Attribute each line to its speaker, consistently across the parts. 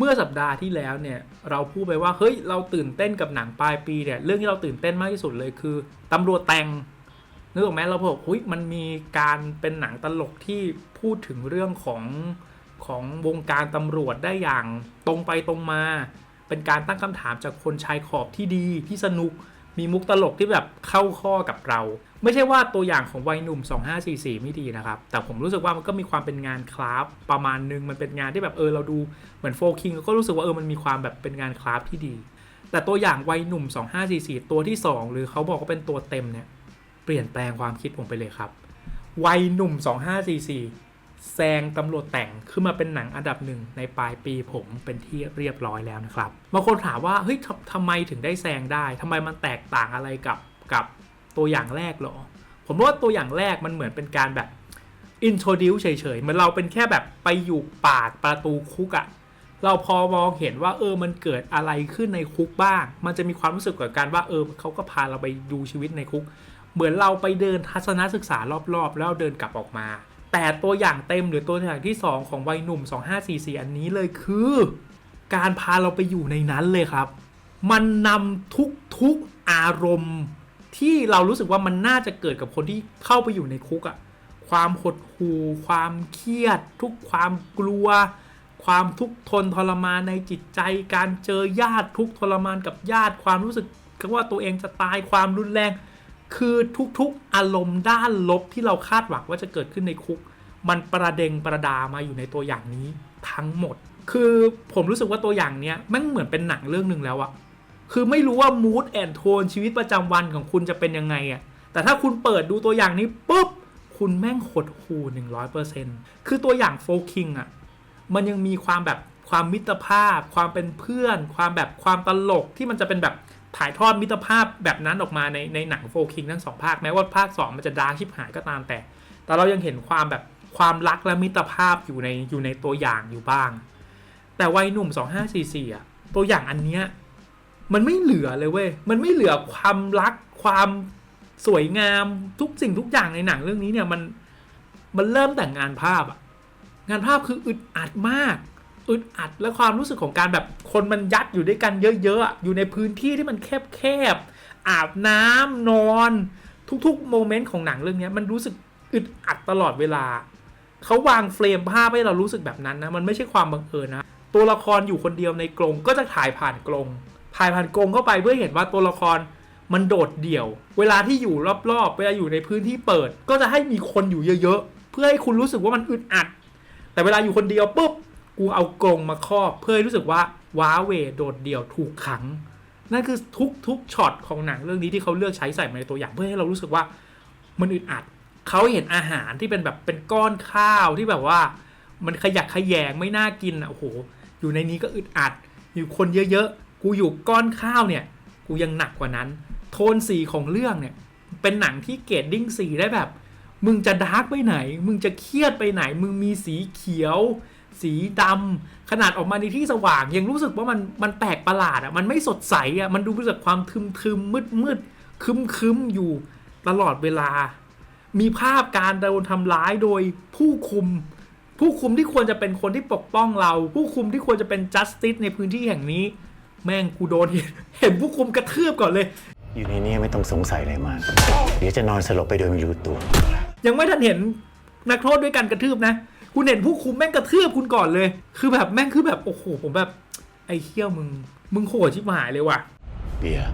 Speaker 1: เมื่อสัปดาห์ที่แล้วเนี่ยเราพูดไปว่าเฮ้ยเราตื่นเต้นกับหนังปลายปีเนี่ยเรื่องที่เราตื่นเต้นมากที่สุดเลยคือตำรวจแต่งนึกออกไหมเราบอกเฮ้ยมันมีการเป็นหนังตลกที่พูดถึงเรื่องของของวงการตำรวจได้อย่างตรงไปตรงมา เป็นการตั้งคำถามจากคนชายขอบที่ดีที่สนุก มีมุกตลกที่แบบเข้าข้อกับเรา ไม่ใช่ว่าตัวอย่างของวัยหนุ่ม 2544 ไม่ดีนะครับ แต่ผมรู้สึกว่ามันก็มีความเป็นงานคราฟประมาณนึง มันเป็นงานที่แบบเออเราดูเหมือนโฟคิงก็รู้สึกว่าเออมันมีความแบบเป็นงานคราฟที่ดี แต่ตัวอย่างวัยหนุ่ม 2544 ตัวที่ 2 หรือเขาบอกว่าเป็นตัวเต็มเนี่ยเปลี่ยนแปลงความคิดผมไปเลยครับวัยหนุ่ม 2544 แซงตำรวจแต่งขึ้นมาเป็นหนังอันดับหนึ่งในปลายปีผมเป็นที่เรียบร้อยแล้วนะครับบางคนถามว่าเฮ้ยทำทำไมถึงได้แซงได้ทำไมมันแตกต่างอะไรกับกับตัวอย่างแรกเหรอ ผมว่าตัวอย่างแรกมันเหมือนเป็นการแบบ introduce เฉยๆเหมือนเราเป็นแค่แบบไปอยู่ปากประตูคุกอะเราพอมองเห็นว่าเออมันเกิดอะไรขึ้นในคุกบ้าง มันจะมีความรู้สึกกับการว่าเออเขาก็พาเราไปดูชีวิตในคุก เหมือนเราไปเดินทัศนศึกษารอบๆ แล้วเดินกลับออกมา แต่ตัวอย่างเต็มหรือตัวอย่างที่ 2 ของวัยหนุ่ม 2544 อันนี้เลยคือ การพาเราไปอยู่ในนั้นเลยครับ มันนำทุกๆอารมณ์ ที่เรารู้สึกว่ามันน่าจะเกิดกับคนที่เข้าไปอยู่ในคุกอะความหดหู่ความเครียด ทุกความกลัว ความทุกข์ทนทรมานในจิตใจ การเจอญาติทุกทรมานกับญาติ ความรู้สึกว่าตัวเองจะตายความรุนแรง คือทุกๆอารมณ์ด้านลบที่เราคาดหวังว่าจะเกิดขึ้นในคุก มันประเดงประดามาอยู่ในตัวอย่างนี้ทั้งหมด คือผมรู้สึกว่าตัวอย่างเนี้ยมันเหมือนเป็นหนังเรื่องหนึ่งแล้วอะคือไม่รู้ว่า mood and tone ชีวิตประจำวันของคุณจะเป็นยังไงอะแต่ถ้าคุณเปิดดูตัวอย่างนี้ปุ๊บคุณแม่งหดหู100%คือตัวอย่างโฟคิงอะมันยังมีความแบบความมิตรภาพ ความเป็นเพื่อน ความแบบความตลกที่มันจะเป็นแบบ ถ่ายทอดมิตรภาพแบบนั้นออกมาในในหนังโฟคิงทั้งสองภาคแม้ว่าภาค 2 มันจะดาร์กชิบหายก็ตามแต่ แต่เรายังเห็นความแบบความรักและมิตรภาพอยู่ในอยู่ในตัวอย่างอยู่บ้าง แต่วัยหนุ่ม 2544อะตัวอย่างอันเนี้ยมันไม่เหลือเลยเว้ยมันไม่เหลือความรักความสวยงามทุกสิ่งทุกอย่างในหนังเรื่องนี้เนี่ยมันมันเริ่มแต่งงานภาพอะงานภาพคืออึดอัดมาก อึดอัดและความรู้สึกของการแบบคนมันยัดอยู่ด้วยกันเยอะๆอยู่ในพื้นที่ที่มันแคบๆอาบน้ำนอนทุกๆโมเมนต์ของหนังเรื่องนี้มันรู้สึกอึดอัดตลอดเวลาเขาวางเฟรมภาพให้เรารู้สึกแบบนั้นนะมันไม่ใช่ความบังเอิญนะตัวละครอยู่คนเดียวในกรงก็จะถ่ายผ่านกรงถ่ายผ่านกรงเข้าไปเพื่อเห็นว่าตัวละครมันโดดเดี่ยว เวลาที่อยู่รอบๆ เวลาอยู่ในพื้นที่เปิด ก็จะให้มีคนอยู่เยอะๆ เพื่อให้คุณรู้สึกว่ามันอึดอัด แต่เวลาอยู่คนเดียวปุ๊บ กูเอากรงมาครอบเพื่อให้รู้สึกว่าว้าเวโดดเดี่ยวถูกขัง นั่นคือทุกๆช็อตของหนังเรื่องนี้ที่เขาเลือกใช้ใส่มาในตัวอย่างเพื่อให้เรารู้สึกว่ามันอึดอัดเขาเห็นอาหารที่เป็นแบบเป็นก้อนข้าวที่แบบว่า มันขยักขยงไม่น่ากินอะโอ้โหอยู่ในนี้ก็อึดอัด อยู่คนเยอะๆกูอยู่ก้อนข้าวเนี่ย กูยังหนักกว่านั้น โทนสีของเรื่องเนี่ย เป็นหนังที่เกรดดิ้งสีได้แบบ มึงจะดาร์กไปไหน มึงจะเครียดไปไหน มึงมีสีเขียว สีดำขนาดออกมาในที่สว่าง ยังรู้สึกว่ามันมันแปลกประหลาดอะมันไม่สดใสอะมันดูรู้สึกความทึมทึมมืดมืดคึมคึมๆอยู่ตลอดเวลา มีภาพการโดนทำร้ายโดยผู้คุม ผู้คุมที่ควรจะเป็นคนที่ปกป้องเรา ผู้คุมที่ควรจะเป็น justice ในพื้นที่แห่งนี้ แม่งกูโดนเห็นเห็นผู้คุมกระทืบก่อนเลย
Speaker 2: อยู่ในนี้ไม่ต้องสงสัยอะไรมากเดี๋ยวจะนอนสลบไปโดยไม่รู้ตัว
Speaker 1: ยังไม่ทันเห็นนักโทษด้วยกันกระทืบนะ คุณเห็นผู้คุมแม่งกระทืบคุณก่อนเลย คือแบบแม่งคือแบบโอ้โหผมแบบไอ้เขี้ยวมึงมึงโหดชิบหายเลยว่ะ
Speaker 2: เบียร์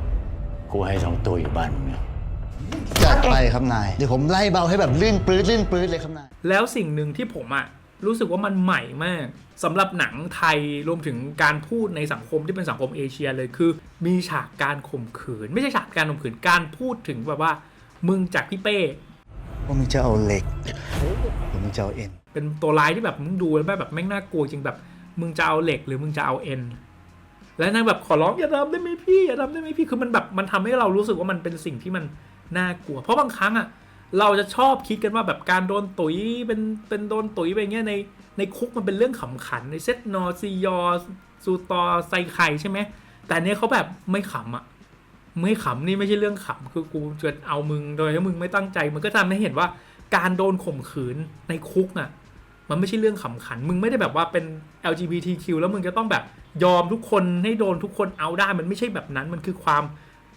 Speaker 2: กูให้สองตัวอยู่บ้านมึงนะ
Speaker 3: จัดไปครับนาย เดี๋ยวผมไล่เบาให้แบบลื่นปลื้ดลื่นปลื้ดเลยครับนาย
Speaker 1: แล้วสิ่งหนึ่งที่ผมอะรู้สึกว่ามันใหม่มากสำหรับหนังไทยรวมถึงการพูดในสังคมที่เป็นสังคมเอเชียเลยคือ มีฉากการข่มขืน ไม่ใช่ฉากการข่มขืนการพูดถึงแบบว่า มึงจากพี่เป้
Speaker 3: ว่ามึงจะเอาเหล็กหรือมึงจะเอาเอ็น
Speaker 1: เป็นตัวร้ายที่แบบมึงดูแล้วแบบแม่งน่ากลัวจริงแบบ มึงจะเอาเหล็กหรือมึงจะเอาเอ็นและนางแบบขอร้องอย่าทำได้ไหมพี่อย่าทำได้ไหมพี่คือมันแบบมันทำให้เรารู้สึกว่ามันเป็นสิ่งที่มันน่ากลัว เพราะบางครั้งอะเราจะชอบคิดกันว่าแบบการโดนตุยเป็นเป็นโดนตุยไปอย่างเงี้ยในในคุกมันเป็นเรื่องขำขันในเซตนอซียอซูตอไซไข่ใช่ไหมแต่เนี้ยเขาแบบไม่ขำอะ ไม่ขำนี่ไม่ใช่เรื่องขำคือกูจะเอามึงโดยที่มึงไม่ตั้งใจ มันก็ทำให้เห็นว่าการโดนข่มขืนในคุกอะ มันไม่ใช่เรื่องขำขัน มึงไม่ได้แบบว่าเป็น LGBTQ แล้วมึงจะต้องแบบยอมทุกคนให้โดนทุกคนเอาได้ มันไม่ใช่แบบนั้น มันคือความ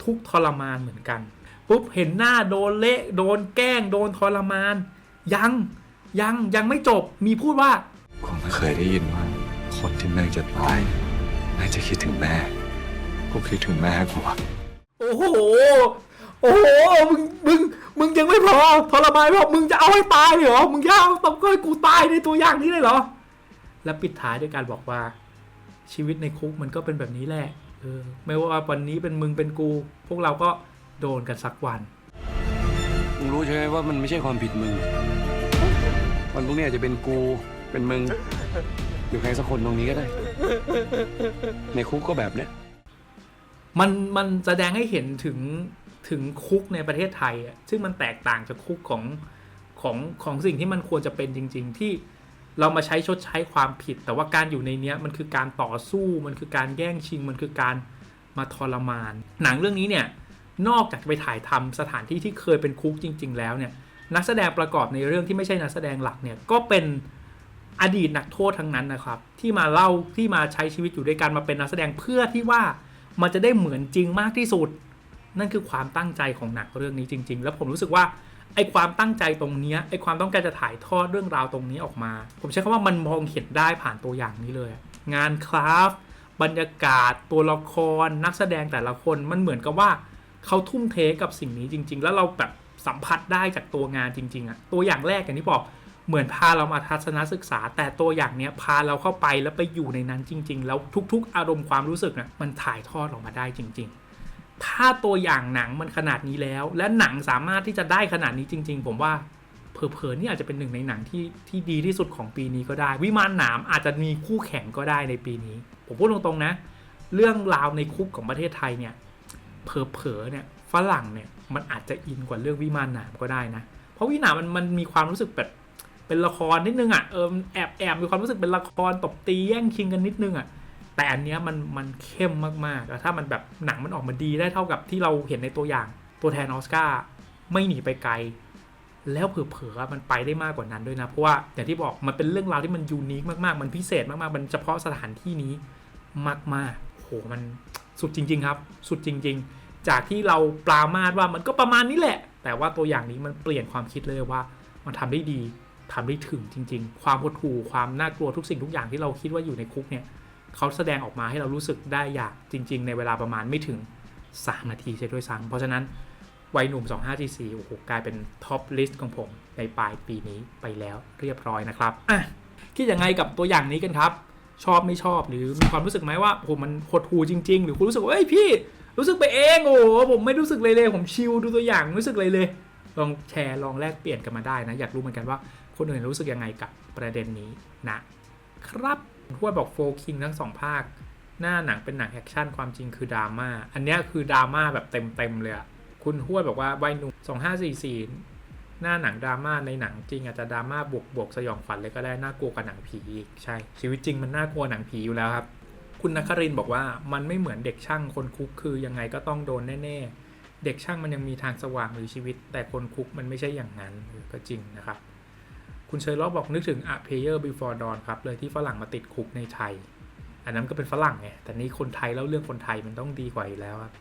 Speaker 1: ทุกข์ทรมานเหมือนกัน ปุ๊บเห็นหน้าโดนเละ โดนแกล้ง โดนทรมาน ยัง ยัง ยังไม่จบ มีพูดว่า
Speaker 4: คงไม่เคยได้ยินว่า คนที่แม่จะตายแม่จะคิดถึงแม่ กูคิดถึงแม่กูอะ
Speaker 1: โอ้โห โอ้โห มึง มึง มึงยังไม่พอทรมานพอมึงจะเอาให้ตายเลยเหรอ มึงย่าต้องก็ให้กูตายในตัวอย่างนี้เลยเหรอ และปิดท้ายด้วยการบอกว่า ชีวิตในคุกมันก็เป็นแบบนี้แหละเออไม่ว่าวันนี้เป็นมึงเป็นกู พวกเราก็โดนกันสักวัน
Speaker 5: มึงรู้ใช่ไหมว่ามันไม่ใช่ความผิดมึง วันพรุ่งนี้อาจจะเป็นกู เป็นมึงหรือใครสักคนตรงนี้ก็ได้ ในคุกก็แบบเนี้ย
Speaker 1: มันมันแสดงให้เห็นถึงถึงคุกในประเทศไทยอะซึ่งมันแตกต่างจากคุกของของของสิ่งที่มันควรจะเป็นจริง ๆ ที่เรามาใช้ชดใช้ความผิด แต่ว่าการอยู่ในเนี้ยมันคือการต่อสู้มันคือการแย่งชิงมันคือการมาทรมาน หนังเรื่องนี้เนี่ยนอกจากจะไปถ่ายทำสถานที่ที่เคยเป็นคุกจริง ๆ แล้วเนี่ยนักแสดงประกอบในเรื่องที่ไม่ใช่นักแสดงหลักเนี่ยก็เป็นอดีตนักโทษทั้งนั้นนะครับ ที่มาเล่าที่มาใช้ชีวิตอยู่ด้วยกันมาเป็นนักแสดงเพื่อที่ว่า มันจะได้เหมือนจริงมากที่สุด นั่นคือความตั้งใจของหนังเรื่องนี้จริง ๆ แล้วผมรู้สึกว่าไอความตั้งใจตรงนี้ไอความต้องการจะถ่ายทอดเรื่องราวตรงนี้ออกมา ผมใช้คำว่ามันมองเห็นได้ผ่านตัวอย่างนี้เลย งานคราฟบรรยากาศ ตัวละคร นักแสดงแต่ละคนมันเหมือนกับว่าเขาทุ่มเทกับสิ่งนี้จริง ๆ แล้วเราแบบสัมผัสได้จากตัวงานจริง ๆอะตัวอย่างแรกอย่างที่บอก เหมือนพาเรามาทัศนศึกษา แต่ตัวอย่างเนี้ยพาเราเข้าไปแล้วไปอยู่ในนั้นจริง ๆ แล้วทุก ๆ อารมณ์ความรู้สึกนะมันถ่ายทอดออกมาได้จริง ๆถ้าตัวอย่างหนังมันขนาดนี้แล้ว และหนังสามารถที่จะได้ขนาดนี้จริง ๆ ผมว่าเผลอๆนี่อาจจะเป็นหนึ่งในหนังที่ที่ดีที่สุดของปีนี้ก็ได้ วิมานหนามอาจจะมีคู่แข่งก็ได้ในปีนี้ ผมพูดตรงๆนะ เรื่องราวในคุกของประเทศไทยเนี่ยเผลอๆเนี่ยฝรั่งเนี่ยมันอาจจะอินกว่าเรื่องวิมานหนามก็ได้นะ เพราะวิมานหนามมันมันมีความรู้สึกแบบ เป็นละครนิดนึงอะเออแอบแอบมีความรู้สึกเป็นละครตบตีแย่งชิงกันนิดนึงอะแต่อันเนี้ยมันมันเข้มมากๆแล้วถ้ามันแบบหนังมันออกมาดีได้เท่ากับที่เราเห็นในตัวอย่างตัวแทนออสการ์ไม่หนีไปไกล แล้วเผลอๆมันไปได้มากกว่านั้นด้วยนะ เพราะว่าอย่างที่บอกมันเป็นเรื่องราวที่มันยูนิคมากๆ มันพิเศษมากๆ มันเฉพาะสถานที่นี้มากๆโหมันสุดจริง ๆ ครับ สุดจริง ๆ จากที่เราปรามาดว่ามันก็ประมาณนี้แหละ แต่ว่าตัวอย่างนี้มันเปลี่ยนความคิดเลยว่ามันทำได้ดี ทำได้ถึงจริง ๆ ความหดหู่ความน่ากลัวทุกสิ่งทุกอย่างที่เราคิดว่าอยู่ในคุกเนี่ยเขาแสดงออกมาให้เรารู้สึกได้อย่างจริง ๆ ในเวลาประมาณไม่ถึง 3 นาทีเสียด้วยซ้ำเพราะฉะนั้นวัยหนุ่ม 2544โอ้โหกลายเป็นท็อปลิสต์ของผมในปลายปีนี้ไปแล้วเรียบร้อยนะครับอะคิดยังไงกับตัวอย่างนี้กันครับ ชอบไม่ชอบหรือมีความรู้สึกไหมว่าโอ้โหมันหดหูจริง ๆ หรือคุณรู้สึกว่าเอ้ยพี่ รู้สึกไปเองโอ้โหผมไม่รู้สึกเลยเลย ผมชิลดูตัวอย่างไม่รู้สึกเลยเลย ลองแชร์ลองแลกเปลี่ยนกันมาได้นะ อยากรู้เหมือนกันว่าคนอื่นรู้สึกยังไงกับประเด็นนี้นะครับทวดบอกโฟคิงทั้งสองภาค หน้าหนังเป็นหนังแอคชั่นความจริงคือดราม่าอันนี้คือดราม่าแบบเต็มๆเลยอะคุณทวดบอกว่าวัยหนุ่ม2544 หน้าหนังดราม่าในหนังจริง อาจจะดราม่าบวกบวกสยองขวัญเลยก็ได้น่ากลัวกว่าหนังผีอีกใช่ ชีวิตจริงมันน่ากลัวหนังผีอยู่แล้วครับ คุณนครินบอกว่ามันไม่เหมือนเด็กช่างคนคุกคือยังไงก็ต้องโดนแน่ๆ เด็กช่างมันยังมีทางสว่างหรือชีวิต แต่คนคุกมันไม่ใช่อย่างนั้นก็จริงนะครับ คุณเชยร์ล็อกบอกนึกถึง A Prayer Before Dawn ครับ เลยที่ฝรั่งมาติดคุกในไทย อันนั้นก็เป็นฝรั่งไงแต่นี้คนไทยแล้วเรื่องคนไทยมันต้องดีกว่าอยู่แล้วครับ